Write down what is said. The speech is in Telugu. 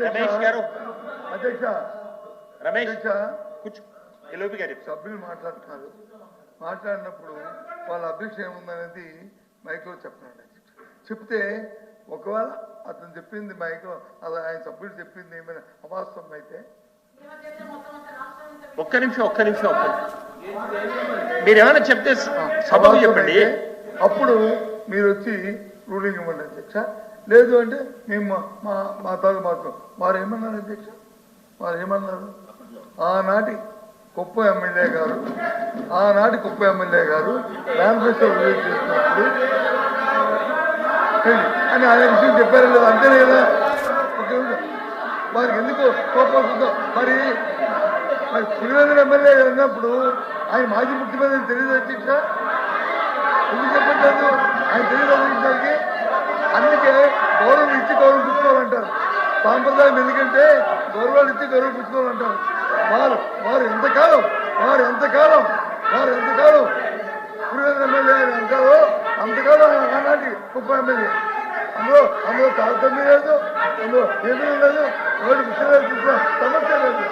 రమేష్ గారు. అధ్యక్ష. రమేష్ కూర్చో. గారు సభ్యులు మాట్లాడుతున్నారు. మాట్లాడినప్పుడు వాళ్ళ అభిక్ష ఏముందనేది మైక్లో చెప్పండి చెప్తే ఒకవేళ అతను చెప్పింది మైక్లో అలా ఆయన సభ్యుడు చెప్పింది ఏమైనా అవాస్తవం అయితే? ఒక్క నిమిషం ఒక్క నిమిషం ఒక్క నిమిషం. మీరు ఏమైనా చెప్తే అవాస్తవం చెప్పండి. అప్పుడు మీరు వచ్చి రూలింగ్ ఇవ్వండి అధ్యక్ష. లేదు అంటే మేము మా- మా మా మాత్రం వారు ఏమన్నారు అధ్యక్ష? వారు ఏమన్నారు? ఆనాటి కుప్ప ఎమ్మెల్యే గారు ఆనాటి కుప్ప ఎమ్మెల్యే గారు మేనిఫెస్టో రిలీజ్ చేస్తున్నప్పుడు అని ఆయన విషయం చెప్పారు. లేదు అంతేనే కదా? వారికి ఎందుకు కోపం వస్తుందో? మరి మరి పులివెందుల ఎమ్మెల్యే గారు అన్నప్పుడు ఆయన మాజీ ముఖ్యమంత్రి తెలియదు అధ్యక్ష? ఎందుకు చెప్పట్లేదు? ఆయన తెలియదు అధ్యక్షకి అందుకే గౌరవం ఇచ్చి గౌరవం పుచ్చుకోవాలంటారు సాంప్రదాయం ఎందుకంటే గౌరవాలు ఇచ్చి గౌరవం పుచ్చుకోవాలంటారు వారు వారు ఎంతకాలం వారు ఎంతకాలం వారు ఎంతకాలం పురుగు ఎమ్మెల్యే అని అంటారో అంతకాలం ఆయన ఆనాటి గొప్ప ఎమ్మెల్యే. అందులో అందులో తారతమ్యం లేదు అందులో ఏమీ లేదు ఎవరికి సమస్య లేదు.